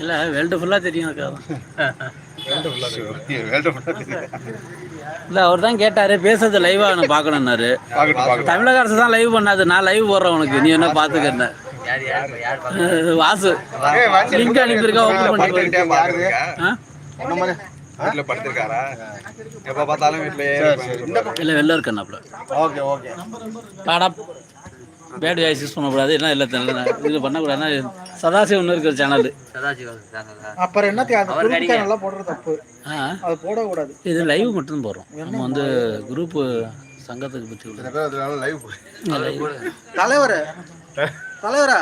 இல்லை வேல்டு ஃபுல்லாக தெரியும் அக்கா இல்லை அவர் தான் கேட்டார் பேசுறது லைவாக நான் பார்க்கணுன்னாரு தமிழக அரசு தான் லைவ் பண்ணாது நான் லைவ் போடுறேன் உனக்கு நீ என்ன பார்த்துக்க யார் யார் யார் வாசு. லிங்க் அனுப்பியிருக்கா ஓப்பன் பண்ணி பாரு. ஆ? வீட்டுல படுத்திருக்காரா? எப்ப பார்த்தாலும் இல்லை வெளில இருக்கண்ணாப்புல ஓகே ஓகே. பாடா வாய்ஸ் யூஸ் பண்ணக்கூடாது என்ன இல்லை தெரியல. இது பண்ணக்கூடாதுன்னா சதாசிவம் இருக்கிற சேனல் சதாசிவம் சேனலா அப்புறம் என்ன அந்த அவர் குறுக்கு சேனல்ல போடுறது தப்பு. அது போடக்கூடாது. இது லைவ் மட்டும் போடுறோம். நம்ம வந்து குரூப்பு சங்கத்துக்கு பற்றி உள்ள லைவ் தலைவர். தலைவரா.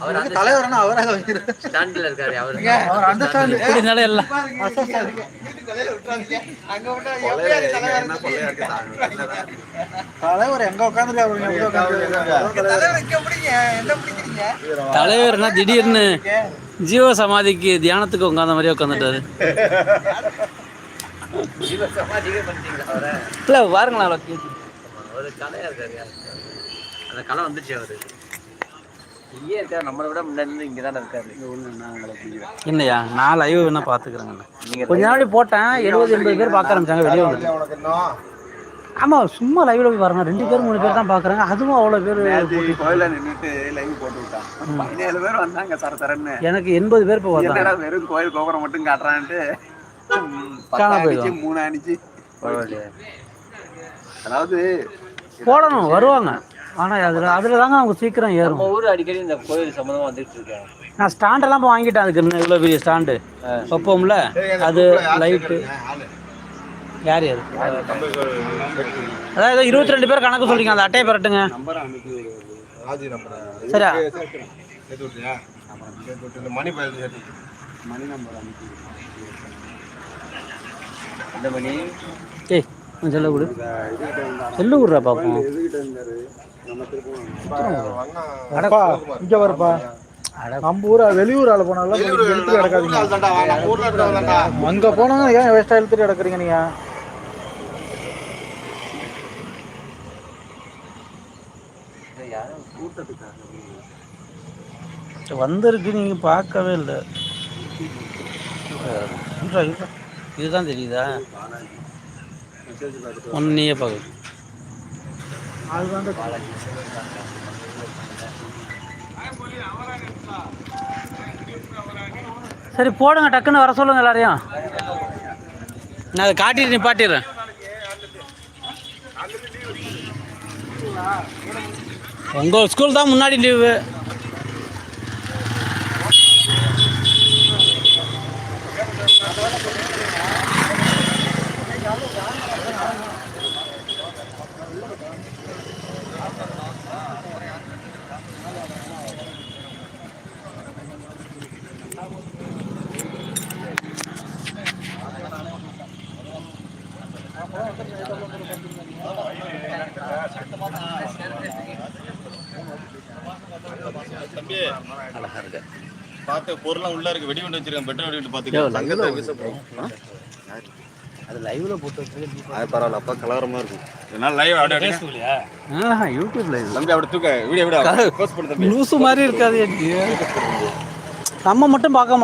அவர் தலைவர்னா அவராக ஸ்டாண்டில் இருக்காரு அவரு. அவர் அந்த ஸ்டாண்ட் எல்லாம். தலைவர் எங்க தலைவர்னா திடீர்னு ஜீவ சமாதிக்கு தியானத்துக்கு உட்காந்த மாதிரியே உட்காந்துட்டாரு சமாதிக்கே பண்ணிட்டீங்களா அவரை? இல்லை பாருங்களா ஒரு கலையா இருக்காரு? அந்த கலை வந்துச்சு அவரு. இங்கே இருக்காரு நம்மளை விட முன்னாடி இருந்து இங்கே தானே இருக்காரு என்னையா நான் லைவ் வேணா பார்த்துக்கிறேங்க கொஞ்ச நாள் போட்டேன் எழுபது எண்பது பேர் பார்க்க ஆரம்பிச்சாங்க வெளியே வந்து ஆமாம் சும்மா லைவ்ல போய் வரணும் ரெண்டு பேர் மூணு பேர் தான் பார்க்குறாங்க அதுவும் அவ்வளோ பேர் கோயில நின்னுட்டு லைவ் போட்டு விட்டான். பதினேழு பேர் வந்தாங்க சர சரன்னு. எனக்கு எண்பது பேர் இப்போ என்னடா வெறும் கோயில் கோபுரம் மட்டும் காட்டுறான்ட்டு. பத்து போயிடும். மூணு அணிச்சு அதாவது போடணும் வருவாங்க. ஆனால் அதில் அதில் தாங்க அவங்க சீக்கிரம் ஏறும். நம்ம ஊர் அடிக்கடி இந்த கோயில் சம்மந்தமா வந்துட்டு இருக்காங்க நான் ஸ்டாண்டெல்லாம் இப்போ வாங்கிட்டேன் அதுக்கு. இன்னும் இவ்வளோ பெரிய ஸ்டாண்டு வைப்போம்ல? அது லைட்டு யார் யார் அதாவது இருபத்தி ரெண்டு பேர் கணக்கு சொல்றீங்க அந்த அட்டையை பெறட்டுங்க நம்பர் அனுப்பி ராஜி நம்பர்? சரியா? மணி. மணி நம்பர் மணி? ஏய் கொஞ்சம் செல்ல கொடு. செல்லு விட்றா பார்ப்போம் இங்க வருப்பா. நம்ம ஊர் வெளியூர் ஆள போனாலும் இழுத்துட்டு கிடக்காதீங்க. அங்க போனாங்க ஏன் வேஸ்டா இழுத்துட்டு கிடக்குறீங்க நீங்க? வந்திருக்கு நீங்கள் பார்க்கவே இல்லை. இதுதான் தெரியுதா? ஒன்னையே பார்க்க சரி போடுங்க டக்குன்னு வர சொல்லுங்க எல்லாரையும். நான் அதை காட்டிட்டு நிப்பாட்டிடுறேன். உங்கள் ஸ்கூல் தான் முன்னாடி லீவு. பார்த்து பொருளாம் உள்ள இருக்கு. வெடி வண்டி வச்சிருக்கேன் பெட்ரோல் வெடி பாத்துக்கலாம் அது லைவ்ல போட்டு வச்சிருக்கேன் அது பரவாயில்ல. அப்பா கலவரமா இருக்கும் என்னால லைவ் அப்படியே ஆஹா யூடியூப் லைவ் தம்பி அப்படி தூக்க. வீடியோ விட போஸ்ட் பண்ணு தம்பி. லூசு மாதிரி இருக்காது எனக்கு. நம்ம மட்டும் பார்க்க மாட்டோம்.